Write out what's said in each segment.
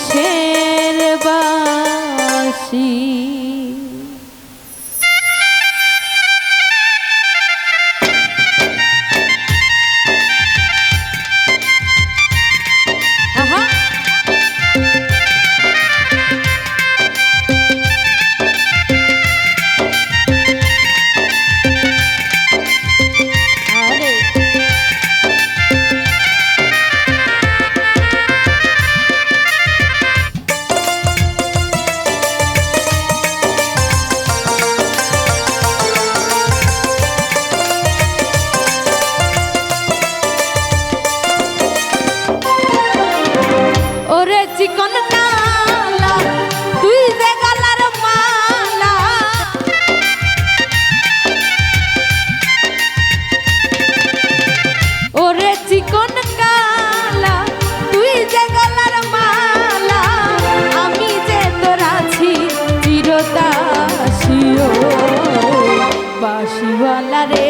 কিসের বাসী। বাসিওয়ালা রে।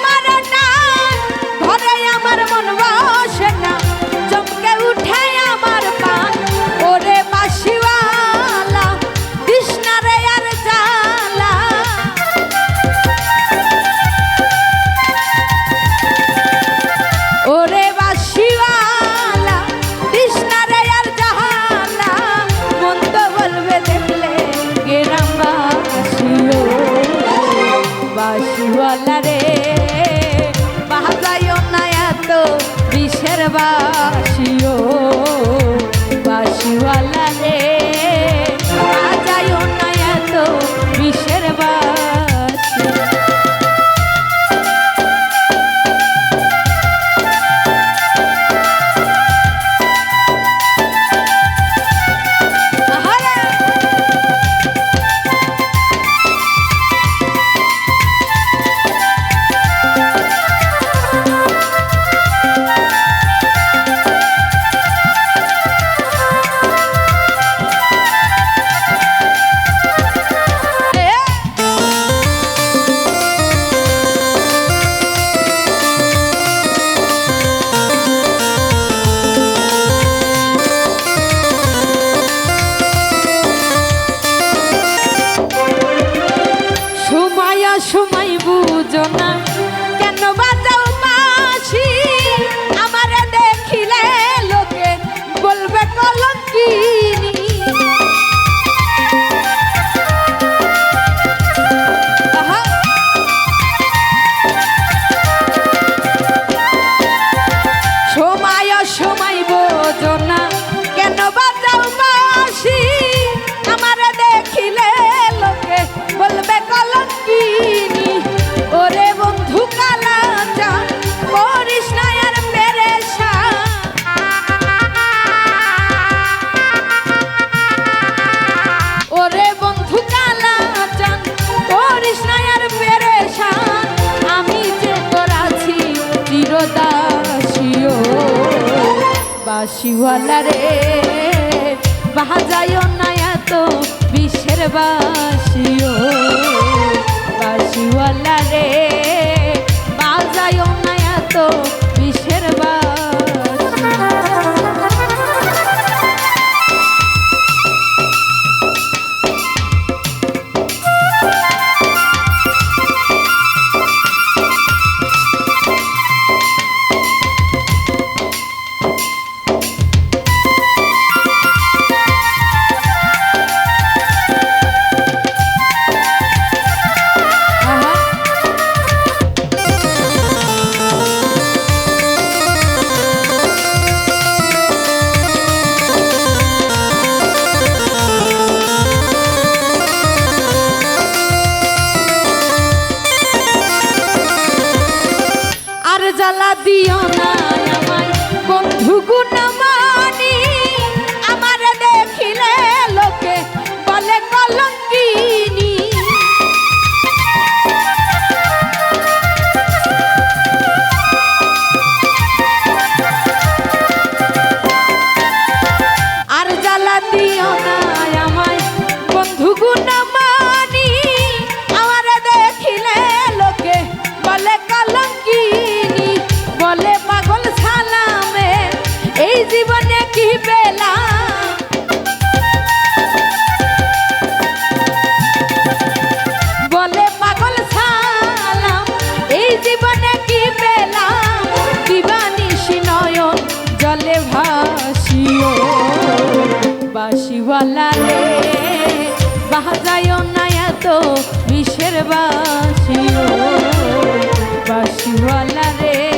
বলা রে। না এত বাস। বাসিও বাসিওয়ালা রে বাজায়ও না এত বিশ্বের বাসিও বাসিওয়ালা রে বাজায়ও না এত বাহাজায়ও না এত বিষের বাসিও বাসিওয়ালা রে।